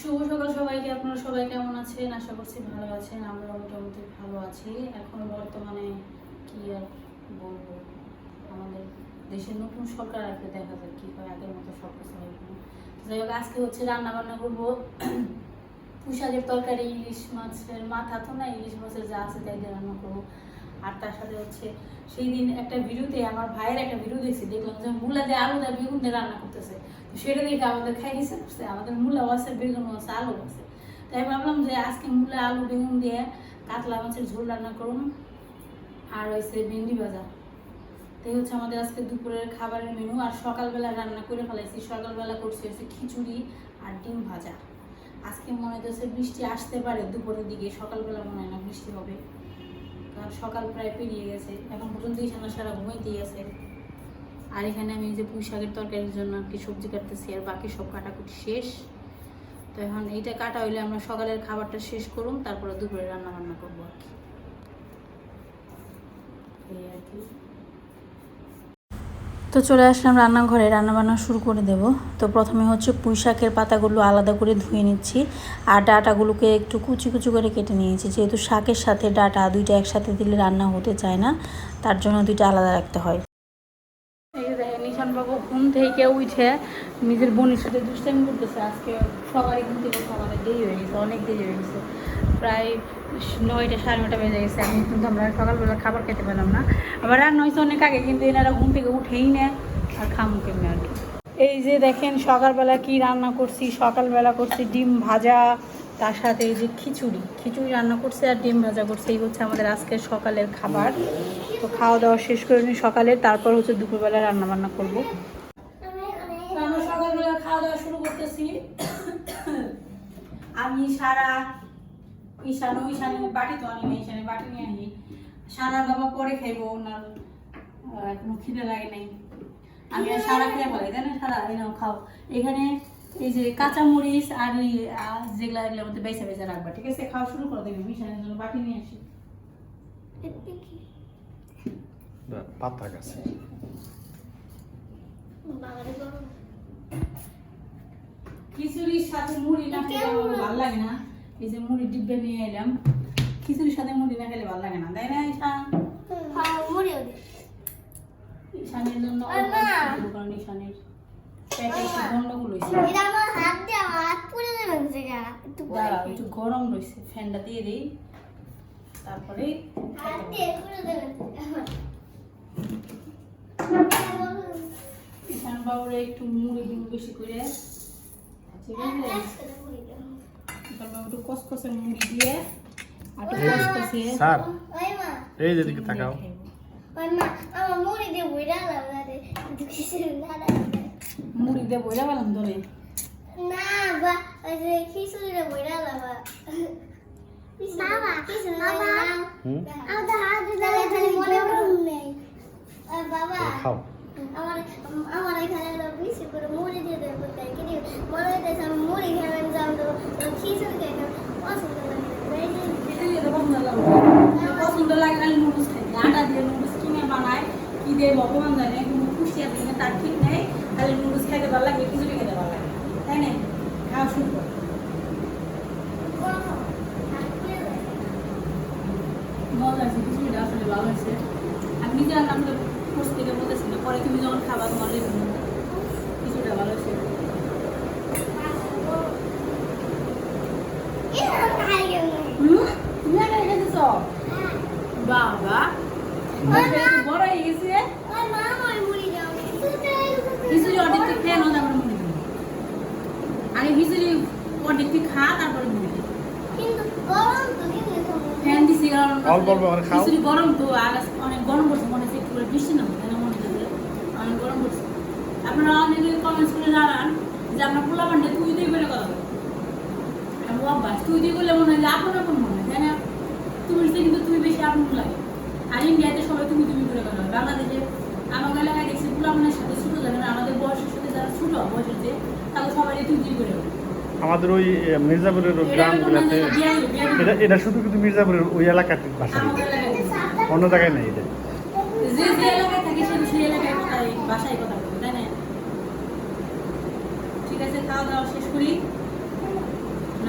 শুভ সকাল সবাইকে, আপনারা সবাই কেমন আছেন? আশা করছি ভালো আছেন আমরা মোটামুটি ভালো আছি। এখন বর্তমানে কি আর বলব? আমাদের দেশের নতুন সরকার আসলে দেখা যায় কি হয়, আগের মতো সব কিছু। যাই হোক, আজকে হচ্ছে রান্না বান্না করব। পুঁশাকের তরকারি, ইলিশ মাছের মাথা তো না, ইলিশ মাছের যা আছে তাই রান্না করব। আর তার সাথে হচ্ছে সেই দিন একটা ভিডিওতে আমার ভাইয়ের একটা ভিডিও দেখছি, দেখলাম যে মূলা দিয়ে আলু দিয়ে বেগুন দিয়ে রান্না করতেছে। তো সেটা দেখে আমাদের খাই ইচ্ছে করছে আমাদের মূলাও আছে বেগুনও আছে, আলু আছে। তাই ভাবলাম যে আজকে মূলা, আলু, বেগুন দিয়ে কাতলা মাছের ঝোল রান্না করুন আর হয়েছে ভেন্ডি ভাজা। তাই হচ্ছে আমাদের আজকে দুপুরের খাবারের মেনু আর সকালবেলা রান্না করে ফেলাইছি। সকালবেলা করছি হচ্ছে খিচুড়ি আর ডিম ভাজা। আজকে মনে হচ্ছে বৃষ্টি আসতে পারে দুপুরের দিকে। সকালবেলা মনে হয় না বৃষ্টি হবে। সকাল প্রায় পেরিয়ে গেছে। এখন পর্যন্ত ইশানা সারা ঘুমাইতেই আছে। আর এখানে আমি যে পুঁই শাকের তরকারির জন্য আর কি সবজি কাটতেছি আর বাকি সব কাটাকুটি শেষ। তো এখন এইটা কাটা হইলে আমরা সকালের খাবারটা শেষ করুন, তারপরে দুপুরে রান্না বান্না করব আর কি। এই আর কি। তো চলে আসলাম রান্নাঘরে, রান্নাবান্না শুরু করে দেব। তো প্রথমে হচ্ছে পুঁই শাকের পাতাগুলো আলাদা করে ধুয়ে নিচ্ছি আর ডাটাগুলোকে একটু কুচি কুচি করে কেটে নিয়েছি। যেহেতু শাকের সাথে ডাটা দুইটা একসাথে দিলে রান্না হতে চায় না, তার জন্য দুইটা আলাদা রাখতে হয়। এই যে দেখেন নিশান বাবু ঘুম থেকে উঠে নিজের বোনের সাথে দুষ্টামি করতেছে। আজকে সবারই ঘুম থেকে সকালে দেরি হয়ে গেছে, অনেক দেরি হয়ে গেছে। প্রায় নয়টা সাড়ে নটা বেজে গেছে। এখন কিন্তু আমরা সকালবেলা খাবার খেতে পেলাম না। আবার রান্না হয়েছে অনেক আগে কিন্তু এনারা ঘুম থেকে উঠেই নেয় আর খামু কেমনি আর কি। এই যে দেখেন সকালবেলা কি রান্না করছি, সকালবেলা করছি ডিম ভাজা, তার সাথে এই যে খিচুড়ি। খিচুড়ি রান্না করছে আর ডিম ভাজা করছে, এই হচ্ছে আমাদের আজকের সকালের খাবার। তো খাওয়া দাওয়া শেষ করে নিই সকালে, তারপর হচ্ছে দুপুরবেলা রান্না বান্না করব আমরা সকালবেলা খাওয়া দাওয়া শুরু করতেছি। আমি, সারা ঈশানও ঈশানে বাটি তো আনি না ঈশানে বাটি নিয়ে আনি। সারা বাবা পরে খাইবো ওনার এখনও খিদে লাগে নাই। আমি আর সারা খেয়ে ফেলাই তাই না সারা? এই খাও। এখানে এই যে কাঁচা মরিচ আর যেগুলা এগুলোর মধ্যে বেছে বেছে রাখবা ঠিক আছে? খাওয়া শুরু করে দেবে ঈশানের জন্য বাটি নিয়ে আসি। পাতা গাছে। খিচুড়ির সাথে মুড়ি না ভালো লাগে না। এই যে মুড়ি ডিব্বে নিয়ে এলাম। খিচুড়ির সাথে মুড়ি না খেলে ভালো লাগে না তাই না ঈশান? ঈশানের জন্য ঈশানের গরম রয়েছে ফ্যানটা দিয়ে দিই। তারপরে ঈশান বাবুরে একটু মুড়ি দিব বেশি করে। ঠিক আছে বাবু একটু কসকসে মুড়ি দিয়ে আর একটু কসকসে স্যার এই যেদিকে তাকাও। মুড়ি দিয়ে বইলা পেলাম ধরে? না বা ওই যে বইরা লাবা খালি মনে খাও। আমার আমার এখানে মুড়ি দিয়ে দেবো কি মনে হইতেছে মুড়ি খেয়ে পছন্দ লাগে খালি ঠিক নেই খালি নুডলস খাইতে ভালো লাগে খিচুড়ি খেতে ভালো লাগে তাই না খাওয়া শুরু করে কোর্স থেকে বলতেছি না পরে তুমি যখন খাবার তোমার রেখে খিচুড়িটা ভালো হয়েছে হুম আগে আগে ফ্যান দিছি অল্প অল্প গরম তো আর অনেক গরম পড়ছে মনে হচ্ছে একটু না মনে অনেক গরম পড়ছে আপনারা অনেকে কমেন্টস করে জানান যে আপনার পোলা বান্ডে তুই তুই করে কথা অভ্যাস তুই তুই করলে মনে হয় যে আপন আপন মনে হয় তাই না? তুমি কিন্তু তুমি বেশি আপন লাগে। আর ইন্ডিয়াতে সবাই তুমি তুমি করে কথা বলে। বাংলাদেশে আমার এলাকায় দেখছি সাথে ছোট যাবে না আমাদের বয়সের সাথে যারা ছোট বয়সের যে তাদের সবাই তুই করে আমাদের ওই মির্জাপুরের গ্রামগুলোতে দিবো। এটা এটা শুধু কিন্তু মির্জাপুরের ওই এলাকার দেখছি। অন্য জায়গায় নেই এটা। যে যে এলাকায় থাকি সে সেই এলাকায় কথা বলব তাই না? ঠিক আছে খাওয়া দাওয়া শেষ করি।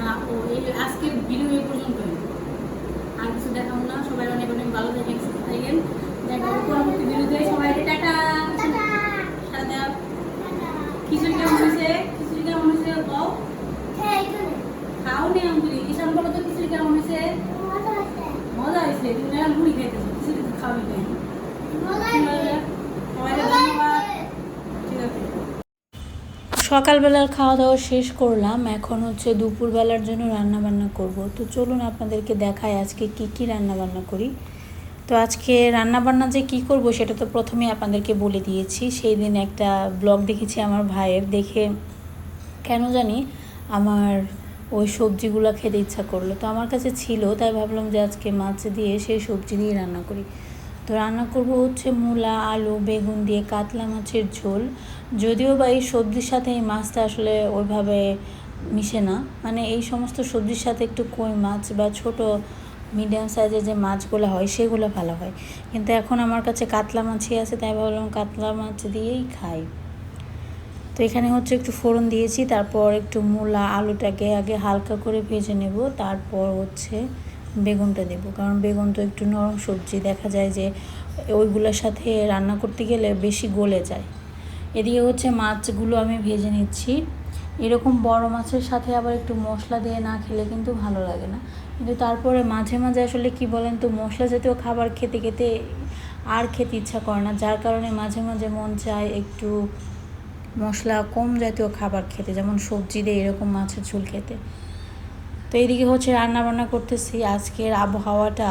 তো এই আজকের ভিডিও এই পর্যন্তই আর কিছু দেখাবো না সবাই অনেক অনেক ভালো থাকেন সুস্থ থাকেন। দেখা হবে পরবর্তী ভিডিওতে সবাই টাটা। খিচুড়ি কেমন হয়েছে? খিচুড়ি কেমন হয়েছে কও খাও নি আমি ঈশান বলো তো খিচুড়ি কেমন হয়েছে? মজা হয়েছে। তুমি না মুড়ি খাইতেছো খিচুড়ি তো খাওয়াই নাই মজা ঠিক আছে আছে? সবাইকে মজা ধন্যবাদ আছে ঠিক আছে সকালবেলার খাওয়া দাওয়া শেষ করলাম। এখন হচ্ছে দুপুরবেলার জন্য রান্না বান্না করব। তো চলুন আপনাদেরকে দেখাই আজকে কি কি রান্না বান্না করি। তো আজকে রান্না বান্না যে কি করব সেটা তো প্রথমেই আপনাদেরকে বলে দিয়েছি। সেই দিন একটা ব্লগ দেখেছি আমার ভাইয়ের। দেখে কেন জানি আমার ওই সবজিগুলো খেতে ইচ্ছা করল। তো আমার কাছে ছিল, তাই ভাবলাম যে আজকে মাছ দিয়ে সেই সবজি দিয়ে রান্না করি। তো রান্না করব হচ্ছে মূলা, আলু, বেগুন দিয়ে কাতলা মাছের ঝোল। যদিও বা এই সবজির সাথে এই মাছটা আসলে ওইভাবে মিশে না। মানে এই সমস্ত সবজির সাথে একটু কই মাছ বা ছোট মিডিয়াম সাইজের যে মাছগুলো হয়, সেগুলো ভালো হয়। কিন্তু এখন আমার কাছে কাতলা মাছই আছে, তাই ভাবলাম কাতলা মাছ দিয়েই খাই। তো এখানে হচ্ছে একটু ফোড়ন দিয়েছি, তারপর একটু মূলা, আলুটাকে আগে হালকা করে ভেজে নেব, তারপর হচ্ছে বেগুনটা দেব কারণ বেগুন তো একটু নরম সবজি, দেখা যায় যে ওইগুলোর সাথে রান্না করতে গেলে বেশি গলে যায়। এদিকে হচ্ছে মাছগুলো আমি ভেজে নিচ্ছি। এরকম বড় মাছের সাথে আবার একটু মশলা দিয়ে না খেলে কিন্তু ভালো লাগে না। কিন্তু তারপরে মাঝে মাঝে আসলে কি বলেন তো, মশলা জাতীয় খাবার খেতে খেতে আর খেতে ইচ্ছা করে না। যার কারণে মাঝে মাঝে মন চায় একটু মশলা কম জাতীয় খাবার খেতে, যেমন সবজি দিয়ে এরকম মাছের ঝোল খেতে। তো এইদিকে হচ্ছে রান্না বান্না করতেছি। আজকের আবহাওয়াটা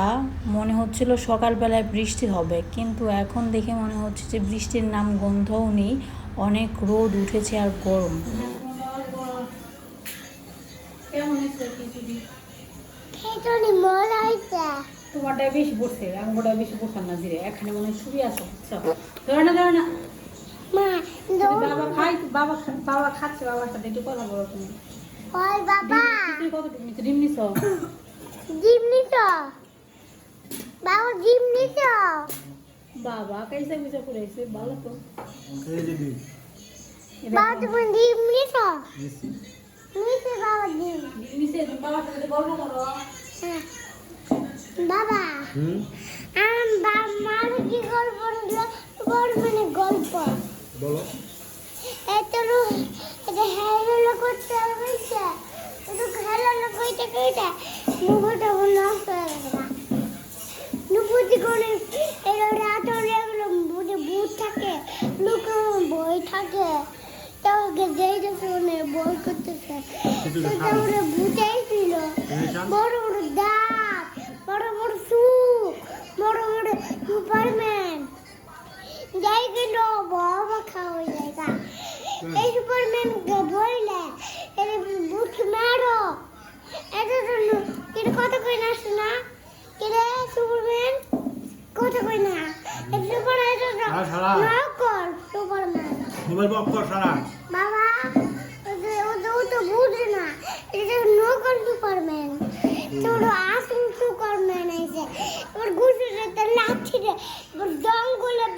মনে হচ্ছিল সকালবেলায় বৃষ্টি হবে কিন্তু এখন দেখে মনে হচ্ছে যে বৃষ্টির নাম গন্ধও নেই অনেক রোদ উঠেছে আর গরম। কেমন হয়েছে খিচুড়ি? খিচুড়ি মজা হয়েছে। তোমারটা বেশি পড়ছে আঙ্গুরটা বেশি পড়ছে না জিরে এখানে মনে ছবি ধরে না ধরে না। বাবা খাই বাবা বাবা খাচ্ছে বাবার সাথে একটু কথা বলো তুমি। ওই বাবা। খিচুড়ি কতটুকু নিচ্ছ ডিম নিছো? ডিম নিছ? বাবা ডিম নিছ? বাবা কাইসা কুইসা করে এসে ভালো তো। এই যে দিন বাবা তুমি ডিম নিছ। নিছে। বাবা ডিম। নিছে তুমি বাবার সাথে গল্প করো। হ্যাঁ। বাবা হুম? আম মার কি গল্প? নিল বড় মানে গল্প। বলো। এত এটা হেলো করতে হবে একটু হেলো কইতে কইতে মুখটা নষ্ট হয়ে গেল করে এর বুঝে ভূত থাকে লুকানো বই থাকে। তাকে যেই যখন বই করতেছে তারপরে ভূতেই ছিল বড় বড় দাঁত বড় বড় সুখ বড় বড় সুপারম্যান যাই গেল বাবা খাওয়া জায়গা এই সুপারম্যান বললে এর বুট মারো। এটা জন্য কিন্তু কথা কই না শোনা? কিরে সুপারম্যান কথা কই না। সুপার। সুপারম্যান মোবাইল বক কর সারা বাবা ও তো ও তো বুঝে না। এটা নকল সুপারম্যান তোর আসল সুপারম্যান আছে ওর ঘুষে লাঠি রে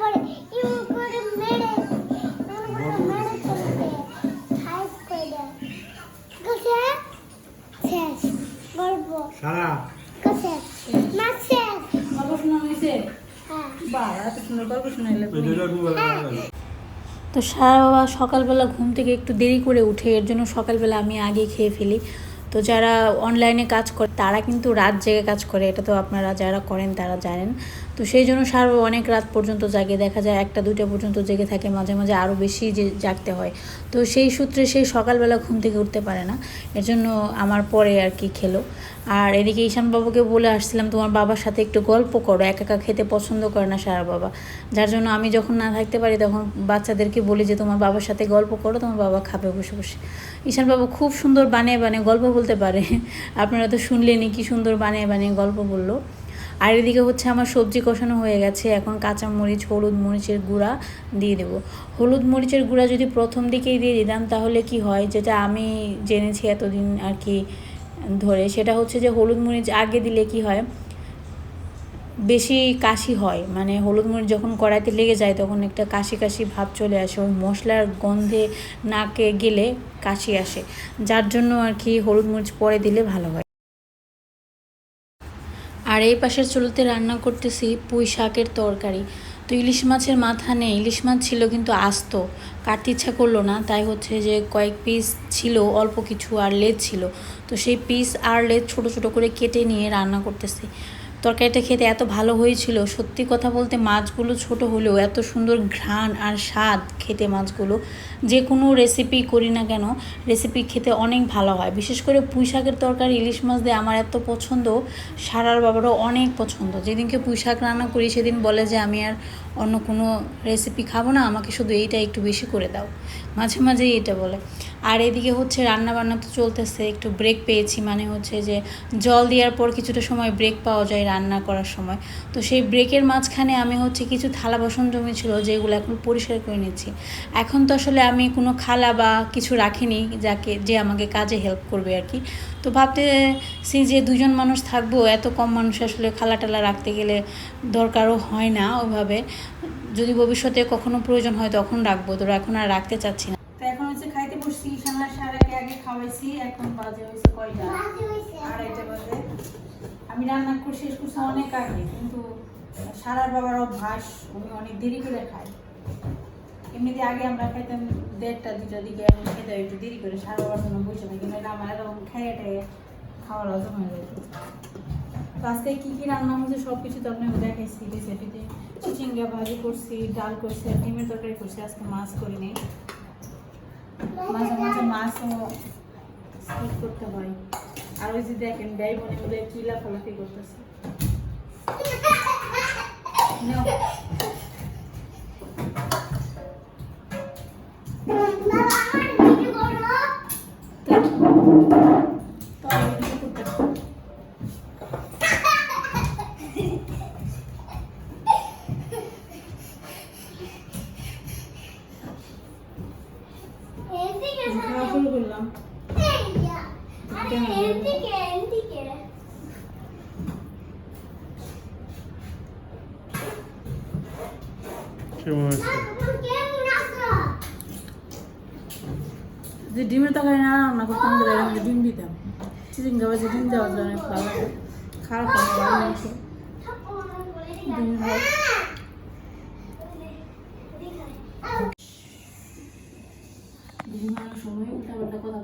পড়ে। ইউ করে মেরে ওর করে মেরে চলবে খাইস করে দে কসে শেষ গল্প সারা বাবা সকালবেলা ঘুম থেকে একটু দেরি করে উঠে, এর জন্য সকালবেলা আমি আগে খেয়ে ফেলি। তো যারা অনলাইনে কাজ করে, তারা কিন্তু রাত জেগে কাজ করে, এটা তো আপনারা যারা করেন তারা জানেন। তো সেই জন্য সারা বাবা অনেক রাত পর্যন্ত জাগে। দেখা যায় একটা, দুইটা পর্যন্ত জেগে থাকে, মাঝে মাঝে আরও বেশি যে জাগতে হয়। তো সেই সূত্রে সেই সকালবেলা ঘুম থেকে উঠতে পারে না। এর জন্য আমার পরে আর কি খেলো। আর এদিকে ঈশান বাবুকে বলে আসছিলাম, তোমার বাবার সাথে একটু গল্প করো। একা একা খেতে পছন্দ করে না সারা বাবা। যার জন্য আমি যখন না থাকতে পারি, তখন বাচ্চাদেরকে বলি যে, তোমার বাবার সাথে গল্প করো, তোমার বাবা খাবে বসে বসে। ঈশান বাবু খুব সুন্দর বানিয়ে বানিয়ে গল্প বলতে পারে। আপনারা তো শুনলেনই কি সুন্দর বানিয়ে বানিয়ে গল্প বলল। আর এদিকে হচ্ছে আমার সবজি কষানো হয়ে গেছে। এখন কাঁচা মরিচ হলুদ মরিচের গুঁড়া দিয়ে দেবো। হলুদ মরিচের গুঁড়া যদি প্রথম দিকেই দিয়ে দিতাম, তাহলে কি হয়? যেটা আমি জেনেছি এতদিন আর কি ধরে, সেটা হচ্ছে যে হলুদ মরিচ আগে দিলে কি হয়? বেশি কাশি হয়। মানে হলুদ মরিচ যখন কড়াইতে লেগে যায়, তখন একটা কাশি কাশি ভাব চলে আসে। ওই মশলার গন্ধে নাকে গেলে কাশি আসে। যার জন্য আর কি হলুদ মরিচ পরে দিলে ভালো হয়। আর এই পাশের চুলোতে রান্না করতেছি পুঁই শাকের তরকারি। তো ইলিশ মাছের মাথা নেই, ইলিশ মাছ ছিল কিন্তু আস্ত। কাটতে ইচ্ছা করল না, তাই হচ্ছে যে কয়েক পিস ছিল, অল্প কিছু আর লেজ ছিল। তো সেই পিস আর লেজ ছোট ছোট করে কেটে নিয়ে রান্না করতেছি। তরকারিটা খেতে এত ভালো হয়েছিল। সত্যি কথা বলতে মাছগুলো ছোট হলেও এত সুন্দর ঘ্রাণ আর স্বাদ খেতে মাছগুলো। যে কোনো রেসিপি করি না কেন রেসিপি খেতে অনেক ভালো হয়। বিশেষ করে পুঁই শাকের তরকারি, ইলিশ মাছ দিয়ে আমার এত পছন্দ, সারার বাবারও অনেক পছন্দ। যেদিনকে পুঁই শাক রান্না করি, সেদিন বলে যে আমি আর অন্য কোনো রেসিপি খাব না, আমাকে শুধু এইটা একটু বেশি করে দাও। মাঝে মাঝেই এটা বলে। আর এদিকে হচ্ছে রান্না বান্না তো চলতেছে, একটু ব্রেক পেয়েছি মানে হচ্ছে যে জল দেওয়ার পর কিছুটা সময় ব্রেক পাওয়া যায় রান্না করার সময়। তো সেই ব্রেকের মাঝখানে আমি হচ্ছে কিছু থালা বাসন জমি ছিল যেগুলো এখন পরিষ্কার করে নিচ্ছি। এখন তো আসলে আমি কোনো খালা বা কিছু রাখিনি, যাকে, যে আমাকে কাজে হেল্প করবে আর কি। তো ভাবতেছি যে দুজন মানুষ থাকব, এত কম মানুষ আসলে খালা টালা রাখতে গেলে দরকারও হয় না ওইভাবে যদি ভবিষ্যতে কখনো প্রয়োজন হয় তখন রাখব। তোরা এখন আর রাখতে চাচ্ছি না। তো এখন হচ্ছে খাইতে বসছি সানা সারাকে আগে খাওয়াইছি, এখন বাজে হয়েছে কয়টা। আড়াইটা বাজে। আমি রান্না করে শেষ করছি অনেক আগে, কিন্তু সারার বাবার অভ্যাস, উনি অনেক দেরি করে খায়। এমনিতে আগে আমরা খাইতাম দেড়টা দুটার দিকে, এখন খেতে একটু দেরি করে। সারা বাবার জন্য বসে থাকি কিন্তু আমার এরকম খেয়ে টেয়ে খাওয়ার হজম হয়ে যেত তো আজকে কী কী রান্না হচ্ছে সব কিছু তো আপনাকে দেখাইছি রেসিপিতে চিচিঙ্গা ভাজি করছি ডাল করছি আর ডিমের তরকারি করছি আজকে মাছ করিনি। মাঝে মাঝে মাছও স্কিপ করতে হয়। আর ওই যে দেখেন ব্যয় বনে বলে কি লাফালাফি করতেছে। নাও, বাবা আমার ভিডিও করো তো তো আমি এদিকে করতেছি। এদিকে আমি খাওয়া শুরু করলাম এইয়া আরে এদিকে এদিকে কেমন আছে তুমি কেমন আছো যে ডিমের তরকারি না রান্না করতাম তাহলে এরকম ডিম দিতাম চিচিঙ্গা ভাজি ডিম দেওয়া যায় অনেক ভালো লাগে খারাপ সময় কথা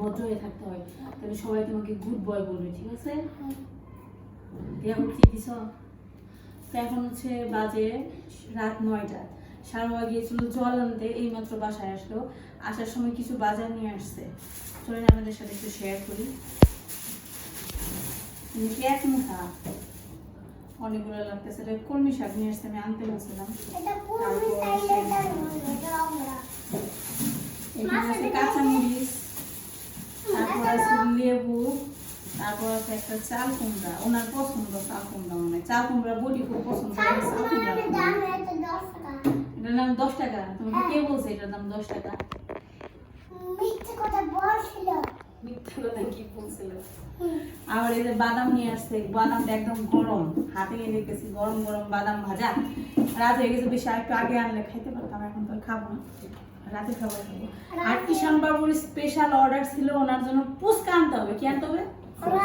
বলতে হয়ে থাকতে হয়। তাহলে সবাই তোমাকে গুড বয় বলবে, ঠিক আছে? এখন হচ্ছে বাজে রাত নয়টা। সারা গিয়েছিল জল আনতে, এইমাত্র বাসায় আসলো। আসার সময় কিছু বাজার নিয়ে আসছে। চলেন আমাদের সাথে একটু শেয়ার করি। এক মুঠা? অনেকগুলো লাগতেছে। এটা কলমি শাক নিয়ে আসছে আমি আনতে বলছিলাম। এখানে আছে কাঁচামরিচ তারপর আছে লেবু তারপর আছে একটা চাল কুমড়া। ওনার পছন্দ চাল কুমড়া মানে চাল কুমড়া বটি খুব পছন্দ চাল কুমড়া সামনে দাম এটা 10 টাকা। এটার নাম দশ টাকা। তোমাকে কে বলছে এটার দাম দশ টাকা? মিথ্যে কথা বলছিল। এই যে বাদাম নিয়ে আসছে বাদামটা একদম গরম। হাতে নিয়ে দেখতেছি গরম গরম বাদাম ভাজা। রাত হয়ে গেছে বেশি একটু আগে আনলে খাইতে পারতাম এখন তো খাব না। রাতে খাব খাব। আর কিষান বাবুর স্পেশাল অর্ডার ছিল ওনার জন্য পুচকা আনতে হবে। কি আনতে হবে?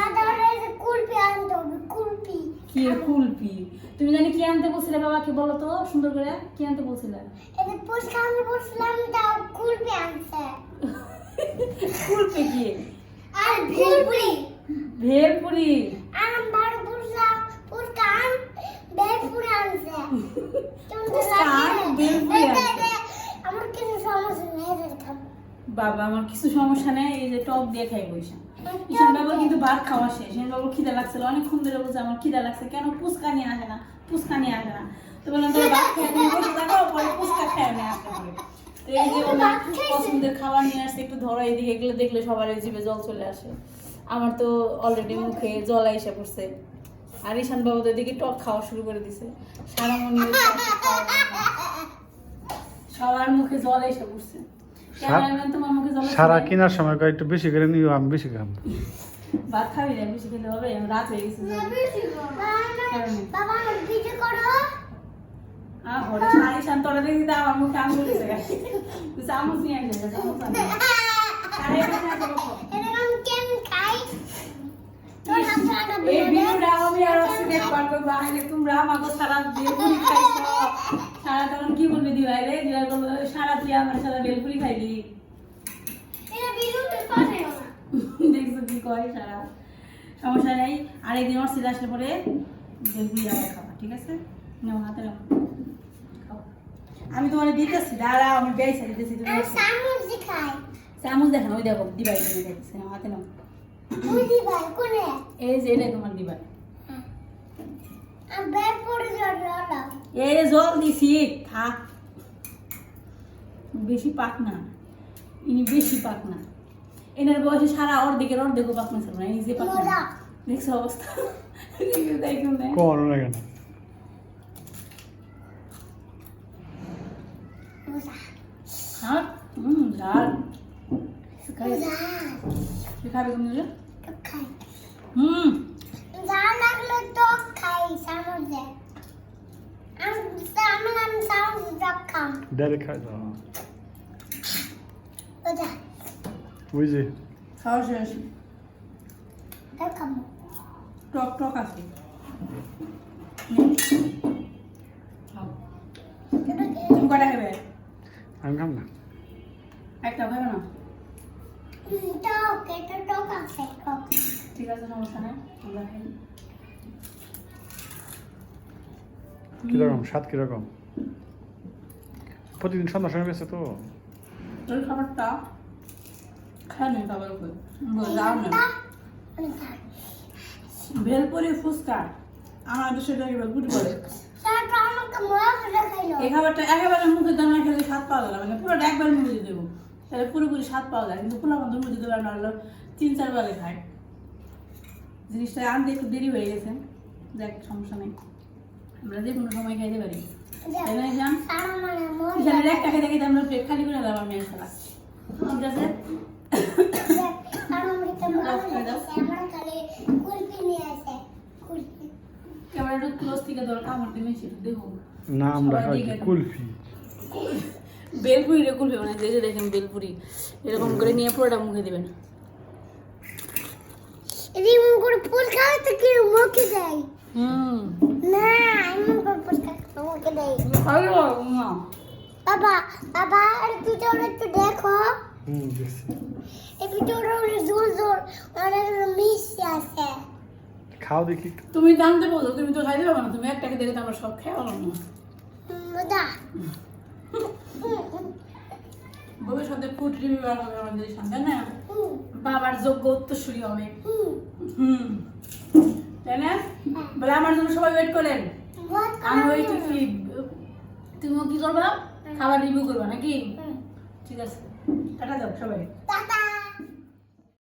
আনতে কি কুলপি? তুমি জানি কি আনতে বলছিলে বাবাকে বলো তো সুন্দর করে। কি আনতে বলছিলে? আমি বলছিলাম তাও কুলপি আনছে। কুলপি কি? আর ভেলপুরি। ভেলপুরি। আমি বারো বলছিলাম পুষ্কা ভেলপুরি আনছে। পুষ্কা ভেলপুরি আনছে। আমার কিছু সমস্যা নেই বাবা আমার কিছু সমস্যা নেই এই যে টক দিয়ে খাই বৈশা ঈশান বাবুর কিন্তু ভাত খাওয়া শেষ। ঈশান বাবুর খিদে লাগছিল। অনেকক্ষণ ধরে বলছে আমার খিদে লাগছে কেন? পুচকা নিয়ে আসে না পুচকা নিয়ে আসে না। তো বললাম তোর ভাত খেয়ে তুমি বসে থাকো পরে পুচকা খেয়ে নিয়ে আসতে তো এই যে ওনার পছন্দের খাবার নিয়ে আসছে একটু ধরো এদিকে এগুলো দেখলে সবার জিভে জল চলে আসে। আমার তো অলরেডি মুখে জল এসে পড়ছে। আর ঈশান বাবু তো এদিকে টক খাওয়া শুরু করে দিছে। সারা মনে সবার মুখে জল এসে পড়ছে। সারা? কেনার সময় একটু বেশি করে নিও আমি বেশি খাম ভাত খাবি না বেশি খেলে হবে রাত হয়ে গেছে বাবা আমার ভিডিও করো আহ ঘরে শাড়ি শান তোরা দেখি তো আমার মুখে আঙুল গেছে। তুই চামচ নিয়ে আসবে চামচ আনবি। আরে এখানে আছে দেখো। এটা আমি এই ভিডিওটা আর করব তোমরা আমাকে সারা বেলপুরি খাইছো। সারা তখন কি বলবি সারা তুই আমার সারা বেলপুরি খাইলি। দেখছ কি সারা। সমস্যা নেই। আরেকদিন ওর সিধা আসলে পরে বেলপুরি আবার খাবা ঠিক আছে? হাতে। আমি তোমার দিতেছি দাঁড়া আমি বেশ দিতেছি তুমি আমি সামুজ খাই চামচ দেখেন ওই দেখো দিবাই তুমি দেখছি নাও। হাতে নাও এই যে এটা তোমার দিবাই। এই জল দিছি থাক। বেশি পাক না। ইনি বেশি পাক না। এনার বয়সে সারা অর্ধেকের অর্ধেকও পাক না ছিল না এই যে পাক না। দেখছ অবস্থা? দেখুন না কোন না কেন মজা হ্যাঁ হুম ঝাল খাই মজা খাবে তুমি খাই। হুম। যা লাগল তো খাই খাম। ডাইরেক্ট খাই দাও মজা ওই যে। খাওয়া শেষ খাম। টক টক আছে। কটা খাবে? আমি খাম না। একটা খাবে না? টক এটা টক আছে টক ঠিক আছে সমস্যা নেই আমরা খাই। কীরকম স্বাদ কীরকম? প্রতিদিন সন্ধ্যার সময় বেছে তো। ওই খাবারটা খায় নি খাবার উপরে। ভেলপুরি ফুচকা। আমার দেশে একেবারে গুটি করে এই খাবারটা একেবারে মুখে দানা খেলে স্বাদ পাওয়া না মানে পুরোটা একবার মুখে দেবো। তাহলে পুরোপুরি স্বাদ পাওয়া যায় কিন্তু পোলা বন্ধু মুখে দেবে না হলো তিন চার বেলা খায় জিনিসটা আনতে একটু দেরি হয়ে গেছে যাক সমস্যা নেই। আমরা যে কোনো সময় খাইতে পারি। মানে একটা খেতে খেতে আমরা পেট খালি করে দেবো আমি আসলে ঠিক আছে সারা আমাকে মজা দেখাইছে আমার খালি কুলপি নিয়ে আসে কুলপি ক্যামেরাটা ক্লোজ থেকে ধরো কামড় দিয়ে মেশে দেখো না আমরা সবাই খাই দেখে কি? কুলফি। বেলপুরি রে কুলফি মানে যে যে দেখেন বেলপুরি। এরকম করে নিয়ে পুরোটা মুখে দিবেন। এমন করে ফুল খাওয়াতে কি মুখে দেয়? হুম। না এমন করে ফুল খাওয়াতে মুখে দেয়। ভালো না বাবা বাবা আর ভিতরে একটু দেখো। হুম দেখছি। এই অনেক জোর জোর অনেক মিষ্টি আছে। খাও দেখি। তুমি জানতে বলো তুমি তো খাইতে পারবে না তুমি একটাকে দেখে তো আমরা সব খেয়ে পারলাম না ভবিষ্যতে ফুড রিভিউয়ার হবে আমাদের সঙ্গে না? বাবার যোগ্য উত্তরসূরি হবে। হুম। তাই না? বলে আমার জন্য সবাই ওয়েট করেন আমি ওই কি তুমিও কি করবা? খাবার রিভিউ করবা নাকি? ঠিক আছে। টাটা দাও সবাই। টাটা।